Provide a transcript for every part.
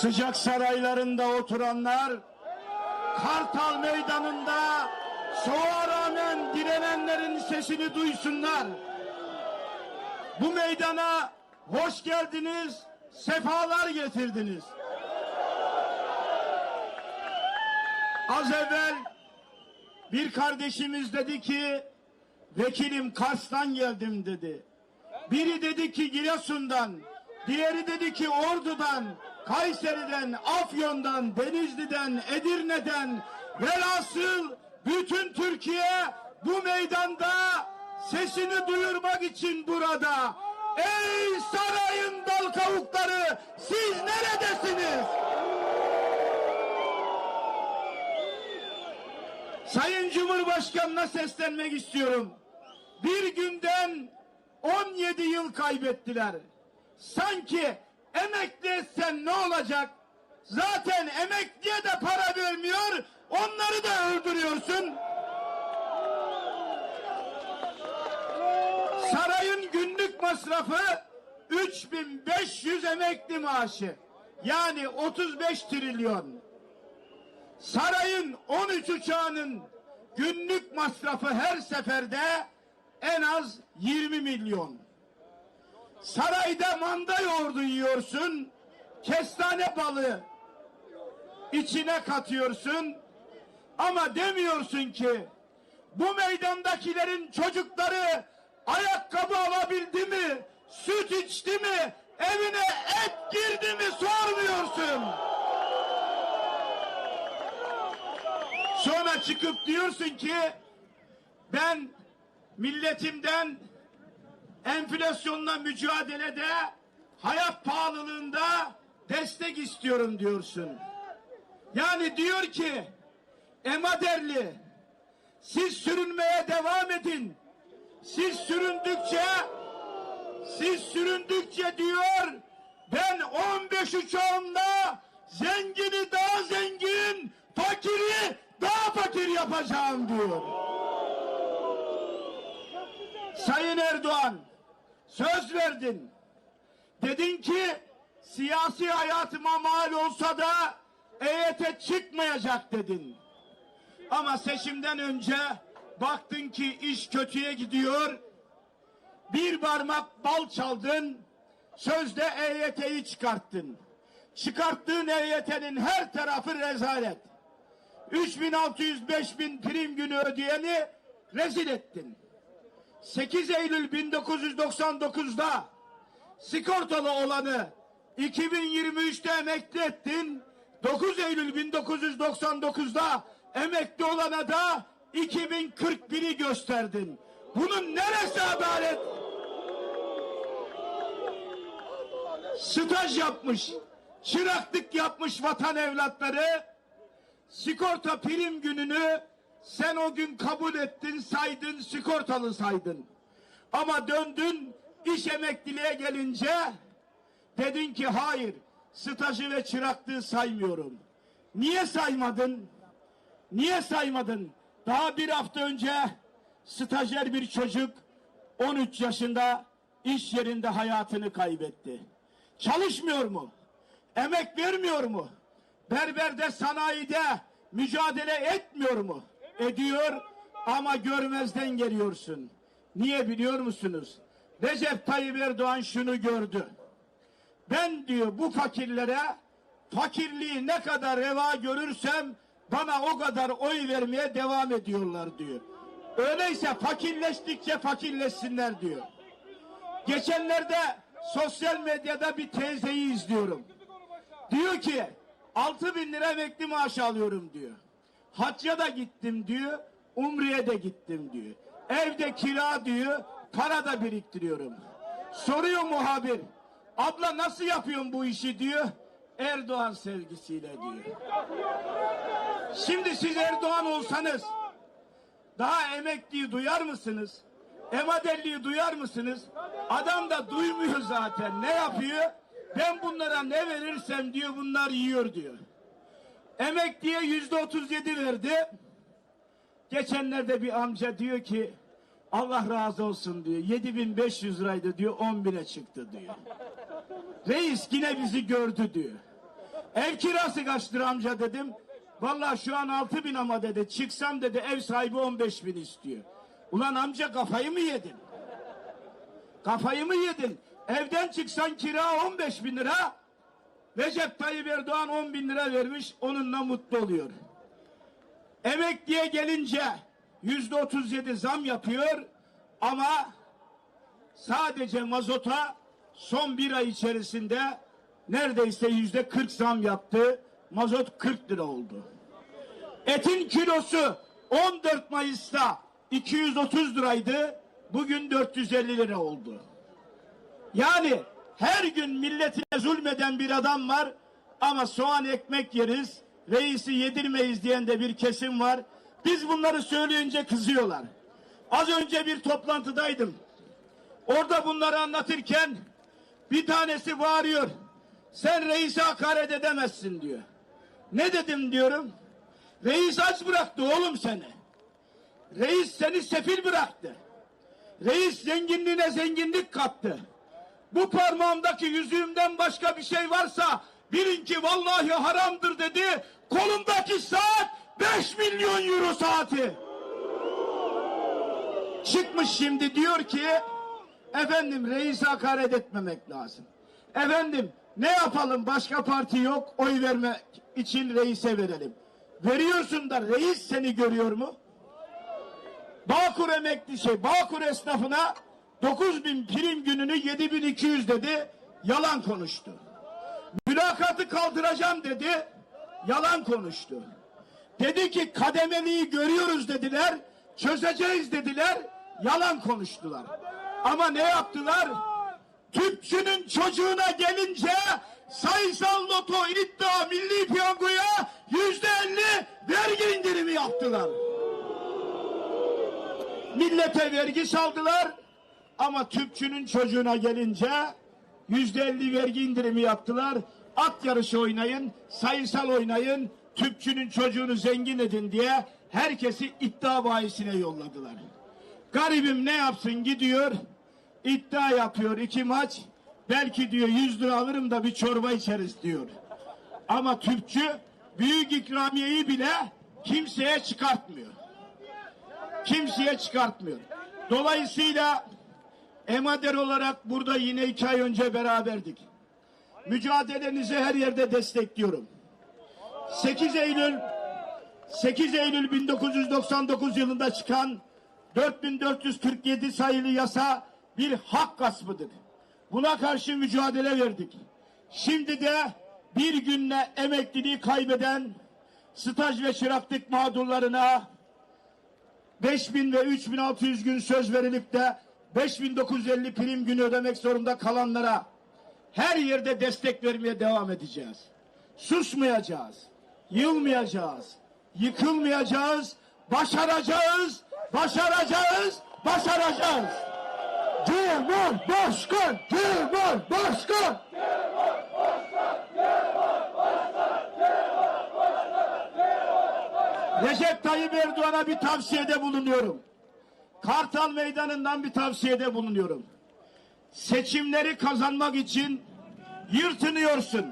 Sıcak saraylarında oturanlar, Kartal Meydanı'nda soğuğa rağmen direnenlerin sesini duysunlar. Bu meydana hoş geldiniz, sefalar getirdiniz. Az evvel bir kardeşimiz dedi ki, vekilim Kars'tan geldim dedi. Biri dedi ki Giresun'dan, diğeri dedi ki Ordu'dan, Kayseri'den, Afyon'dan, Denizli'den, Edirne'den, velhasıl bütün Türkiye bu meydanda sesini duyurmak için burada. Ey sarayın dal kavukları siz neredesiniz? Sayın Cumhurbaşkanı'na seslenmek istiyorum. Bir günden 17 yıl kaybettiler. Sanki emekli etsen ne olacak? Zaten emekliye de para vermiyor, onları da öldürüyorsun. Sarayın günlük masrafı 3500 emekli maaşı. Yani 35 trilyon. Sarayın 13 uçağının günlük masrafı her seferde en az 20 milyon. Sarayda manda yoğurdu yiyorsun, kestane balı içine katıyorsun ama demiyorsun ki bu meydandakilerin çocukları ayakkabı alabildi mi, süt içti mi, evine et girdi mi sormuyorsun. Sonra çıkıp diyorsun ki ben milletimden enflasyonla mücadelede hayat pahalılığında destek istiyorum diyorsun. Yani diyor ki Emaderli siz sürünmeye devam edin. Siz süründükçe siz süründükçe diyor ben 15 uçağımla zengini daha zengin, fakiri daha fakir yapacağım diyor. Sayın Erdoğan söz verdin. Dedin ki siyasi hayatıma mal olsa da EYT çıkmayacak dedin. Ama seçimden önce baktın ki iş kötüye gidiyor. Bir parmak bal çaldın. Sözde EYT'yi çıkarttın. Çıkarttığın EYT'nin her tarafı rezalet. 3600 5000 prim günü ödeyeni rezil ettin. 8 Eylül 1999'da sigortalı olanı 2023'te emekli ettin. 9 Eylül 1999'da emekli olana da 2041'i gösterdin. Bunun neresi adalet? Staj yapmış, çıraklık yapmış vatan evlatları sigorta prim gününü sen o gün kabul ettin, saydın, sigortalı saydın. Ama döndün iş emekliliğe gelince dedin ki hayır stajı ve çıraklığı saymıyorum. Niye saymadın? Niye saymadın? Daha bir hafta önce stajyer bir çocuk 13 yaşında iş yerinde hayatını kaybetti. Çalışmıyor mu? Emek vermiyor mu? Berberde sanayide mücadele etmiyor mu? Ediyor ama görmezden geliyorsun. Niye biliyor musunuz? Recep Tayyip Erdoğan şunu gördü. Ben diyor bu fakirlere fakirliği ne kadar reva görürsem bana o kadar oy vermeye devam ediyorlar diyor. Öyleyse fakirleştikçe fakirleşsinler diyor. Geçenlerde sosyal medyada bir teyzeyi izliyorum. Diyor ki 6 bin lira emekli maaş alıyorum diyor. Hacca da gittim diyor. Umre'ye de gittim diyor. Evde kira diyor. Para da biriktiriyorum. Soruyor muhabir. Abla nasıl yapıyorsun bu işi diyor. Erdoğan sevgisiyle diyor. Şimdi siz Erdoğan olsanız daha emekliyi duyar mısınız? Emadelliyi duyar mısınız? Adam da duymuyor zaten. Ne yapıyor? Ben bunlara ne verirsem diyor bunlar yiyor diyor. Emekliye yüzde otuz yedi verdi. Geçenlerde bir amca diyor ki Allah razı olsun diyor. 7500 liraydı diyor 10 bine çıktı diyor. Reis yine bizi gördü diyor. Ev kirası kaç amca dedim. Vallahi şu an altı bin ama dedi. Çıksam dedi ev sahibi 15 bin istiyor. Ulan amca kafayı mı yedin? Kafayı mı yedin? Evden çıksan kira 15 bin lira. Recep Tayyip Erdoğan 10 bin lira vermiş. Onunla mutlu oluyor. Emekliye gelince yüzde 37 zam yapıyor ama sadece mazota son bir ay içerisinde neredeyse yüzde 40 zam yaptı. Mazot 40 lira oldu. Etin kilosu 14 Mayıs'ta 230 liraydı. Bugün 450 lira oldu. Yani her gün milletine zulmeden bir adam var ama soğan ekmek yeriz, reisi yedirmeyiz diyen de bir kesim var. Biz bunları söyleyince kızıyorlar. Az önce bir toplantıdaydım. Orada bunları anlatırken bir tanesi bağırıyor. Sen reise hakaret edemezsin diyor. Ne dedim diyorum. Reis aç bıraktı oğlum seni. Reis seni sefil bıraktı. Reis zenginliğine zenginlik kattı. Bu parmağımdaki yüzüğümden başka bir şey varsa bilin ki vallahi haramdır dedi. Kolumdaki saat 5 milyon euro saati. Çıkmış şimdi diyor ki efendim reise hakaret etmemek lazım. Efendim ne yapalım başka parti yok oy vermek için reise verelim. Veriyorsun da reis seni görüyor mu? Bağkur emekli şey, Bağkur esnafına 9 bin prim gününü 7200 dedi, yalan konuştu. Mülakatı kaldıracağım dedi, yalan konuştu. Dedi ki kademeliği görüyoruz dediler, çözeceğiz dediler, yalan konuştular. Ama ne yaptılar? Tüpçünün çocuğuna gelince sayısal loto, iddia, milli piyangoya yüzde elli vergi indirimi yaptılar. Millete vergi saldılar ama tüpçünün çocuğuna gelince yüzde elli vergi indirimi yaptılar. At yarışı oynayın, sayısal oynayın, tüpçünün çocuğunu zengin edin diye herkesi iddia bahisine yolladılar. Garibim ne yapsın gidiyor, iddia yapıyor iki maç, belki diyor yüz lira alırım da bir çorba içeriz diyor. Ama tüpçü büyük ikramiyeyi bile kimseye çıkartmıyor kimseye çıkartmıyor. Dolayısıyla emader olarak burada yine iki ay önce beraberdik. Mücadelenizi her yerde destekliyorum. 8 Eylül 8 Eylül 1999 yılında çıkan 4447 sayılı yasa bir hak gaspıdır. Buna karşı mücadele verdik. Şimdi de bir günle emekliliği kaybeden staj ve çıraklık mağdurlarına 5000 ve 3600 gün söz verilip de 5950 prim günü ödemek zorunda kalanlara her yerde destek vermeye devam edeceğiz. Susmayacağız. Yılmayacağız. Yıkılmayacağız. Başaracağız. Başaracağız. Başaracağız. Cumhurbaşkanı! Cumhurbaşkanı! Recep Tayyip Erdoğan'a bir tavsiyede bulunuyorum. Kartal Meydanı'ndan bir tavsiyede bulunuyorum. Seçimleri kazanmak için yırtınıyorsun.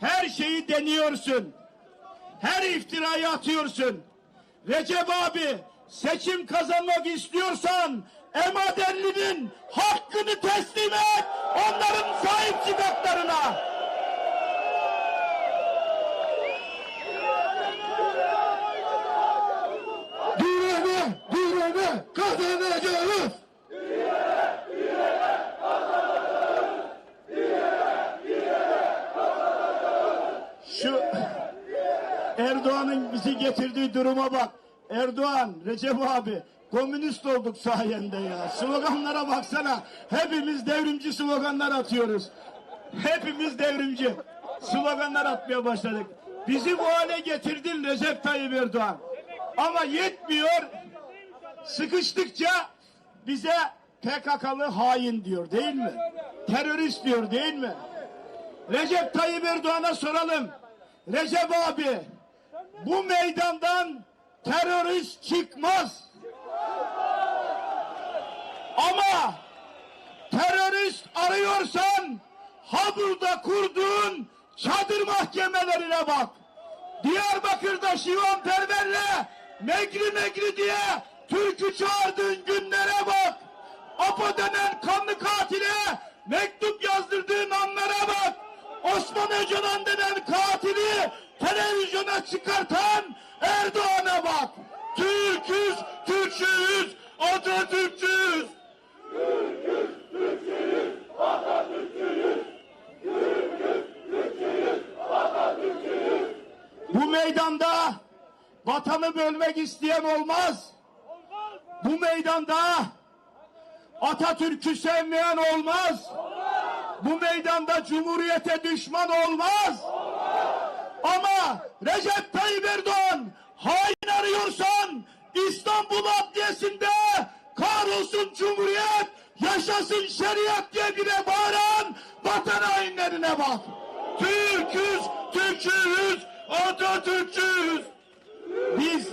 Her şeyi deniyorsun. Her iftirayı atıyorsun. Recep abi seçim kazanmak istiyorsan Emadelli'nin hakkını teslim et. Onların sahip çıkaklarına. Kazanacağız. Şu Erdoğan'ın bizi getirdiği duruma bak. Erdoğan, Recep abi komünist olduk sayende ya. Sloganlara baksana. Hepimiz devrimci sloganlar atıyoruz. Hepimiz devrimci sloganlar atmaya başladık. Bizi bu hale getirdin Recep Tayyip Erdoğan. Ama yetmiyor. Sıkıştıkça bize PKK'lı hain diyor değil mi? Terörist diyor değil mi? Recep Tayyip Erdoğan'a soralım. Recep abi bu meydandan terörist çıkmaz. Ama terörist arıyorsan ha burada kurduğun çadır mahkemelerine bak. Diyarbakır'da Şivan Perver'le Megri Megri diye türkü çağırdığın günlere bak. Apo denen kanlı katile mektup yazdırdığın anlara bak. Osman Öcalan denen katili televizyona çıkartan Erdoğan'a bak. Türküz, Türkçüyüz, Atatürkçüyüz. Bu meydanda vatanı bölmek isteyen olmaz. Bu meydanda Atatürk'ü sevmeyen olmaz. Bu meydanda Cumhuriyete düşman olmaz. Ama Recep Tayyip Erdoğan hain arıyorsan İstanbul Adliyesi'nde kahrolsun Cumhuriyet, yaşasın şeriat diye bile bağıran vatan hainlerine bak. Türküz, Türkçüyüz, Atatürkçüyüz. Biz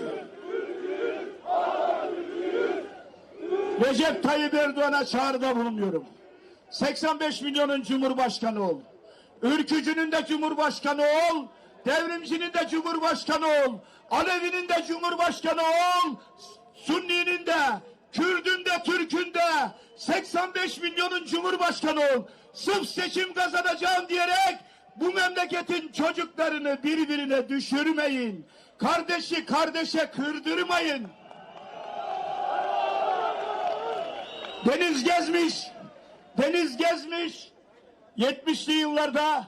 Recep Tayyip Erdoğan'a çağrıda bulunuyorum. 85 milyonun cumhurbaşkanı ol. Ülkücünün de cumhurbaşkanı ol. Devrimcinin de cumhurbaşkanı ol. Alevinin de cumhurbaşkanı ol. Sunni'nin de, Kürdün de, Türk'ün de 85 milyonun cumhurbaşkanı ol. Sırf seçim kazanacağım diyerek bu memleketin çocuklarını birbirine düşürmeyin. Kardeşi kardeşe kırdırmayın. Deniz gezmiş, deniz gezmiş. 70'li yıllarda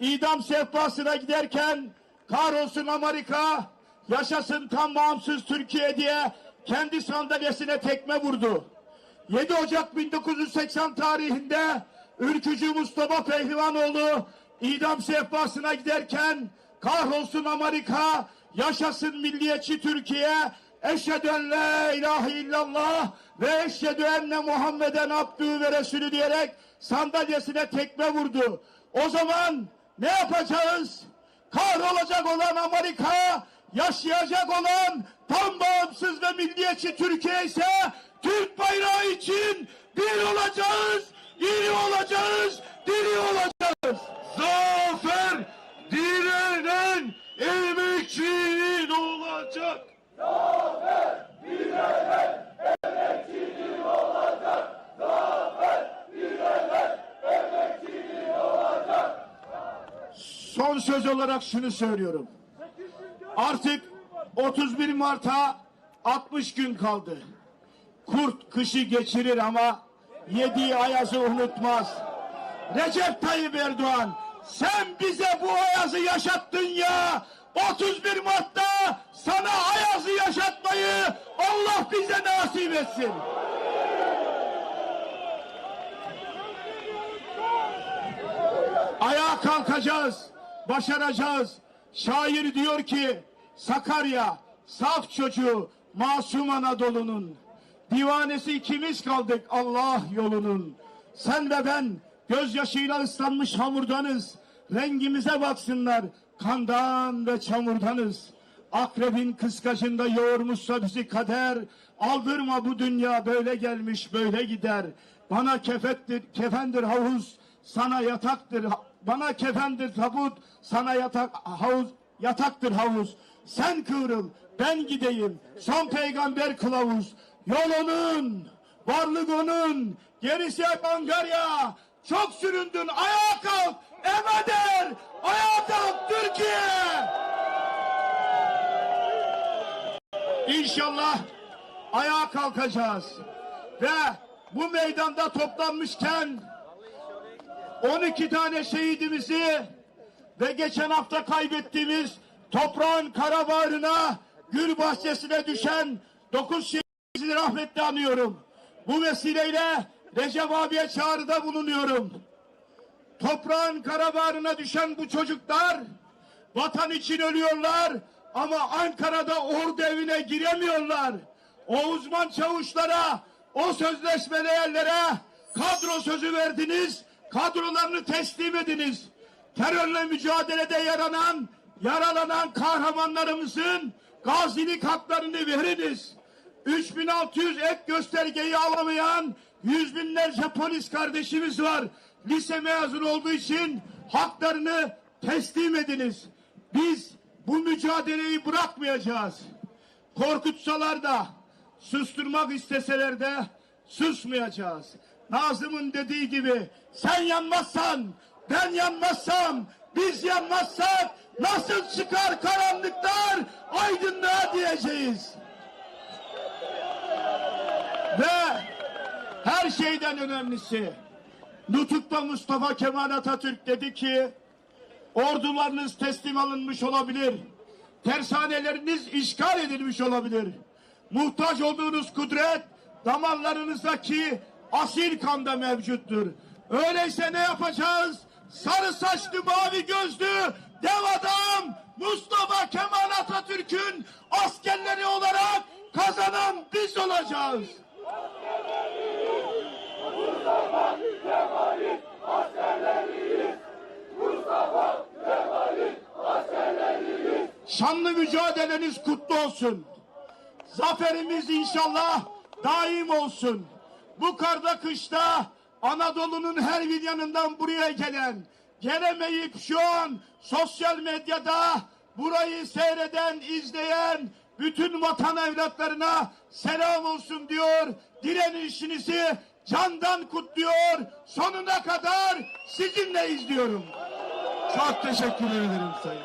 idam sehpasına giderken kahrolsun Amerika, yaşasın tam bağımsız Türkiye diye kendi sandalyesine tekme vurdu. 7 Ocak 1980 tarihinde ülkücü Mustafa Pehlivanoğlu idam sehpasına giderken kahrolsun Amerika, yaşasın milliyetçi Türkiye, eşhedü en la ilahe illallah ve eşhedü enne Muhammeden abdühü ve resulü diyerek sandalyesine tekme vurdu. O zaman ne yapacağız? Kahrolacak olan Amerika, yaşayacak olan tam bağımsız ve milliyetçi Türkiye ise Türk bayrağı için bir olacağız, iri olacağız, diri olacağız. Zafer direnen emekçinin olacak. Son söz olarak şunu söylüyorum. Artık 31 Mart'a 60 gün kaldı. Kurt kışı geçirir ama yediği ayazı unutmaz. Recep Tayyip Erdoğan sen bize bu ayazı yaşattın ya. 31 Mart'ta sana ayazı yaşatmayı Allah bize nasip etsin. Ayağa kalkacağız, başaracağız. Şair diyor ki Sakarya, saf çocuğu, masum Anadolu'nun. Divanesi ikimiz kaldık Allah yolunun. Sen ve ben gözyaşıyla ıslanmış hamurdanız. Rengimize baksınlar, kandan ve çamurdanız. Akrebin kıskacında yoğurmuşsa bizi kader. Aldırma bu dünya böyle gelmiş böyle gider. Bana kefettir, kefendir havuz, sana yataktır. Bana kefendir tabut, sana yatak havuz, yataktır havuz. Sen kıvrıl, ben gideyim. Son peygamber kılavuz. Yol onun, varlık onun, gerisi hep Angarya. Çok süründün, ayağa kalk, emedir, ayağa kalk Türkiye. İnşallah ayağa kalkacağız. Ve bu meydanda toplanmışken 12 tane şehidimizi ve geçen hafta kaybettiğimiz toprağın karabaharına, gül bahçesine düşen 9 şehidimizi rahmetle anıyorum. Bu vesileyle Recep abiye çağrıda bulunuyorum. Toprağın karabaharına düşen bu çocuklar vatan için ölüyorlar ama Ankara'da ordu evine giremiyorlar. O uzman çavuşlara, o sözleşmeli yerlere kadro sözü verdiniz, kadrolarını teslim ediniz. Terörle mücadelede yaranan, yaralanan kahramanlarımızın gazilik haklarını veriniz. 3600 ek göstergeyi alamayan yüz binlerce polis kardeşimiz var. Lise mezunu olduğu için haklarını teslim ediniz. Biz bu mücadeleyi bırakmayacağız. Korkutsalar da, susturmak isteseler de susmayacağız. Nazım'ın dediği gibi sen yanmazsan, ben yanmazsam, biz yanmazsak nasıl çıkar karanlıklar aydınlığa diyeceğiz. Ve her şeyden önemlisi Nutuk'ta Mustafa Kemal Atatürk dedi ki ordularınız teslim alınmış olabilir. Tersaneleriniz işgal edilmiş olabilir. Muhtaç olduğunuz kudret damarlarınızdaki asil kanda mevcuttur. Öyleyse ne yapacağız? Sarı saçlı mavi gözlü dev adam Mustafa Kemal Atatürk'ün askerleri olarak kazanan biz olacağız. Şanlı mücadeleniz kutlu olsun. Zaferimiz inşallah daim olsun. Bu karda kışta Anadolu'nun her bir yanından buraya gelen, gelemeyip şu an sosyal medyada burayı seyreden, izleyen bütün vatan evlatlarına selam olsun diyor. Direnişinizi candan kutluyor. Sonuna kadar sizinle izliyorum. Çok teşekkür ederim sayın.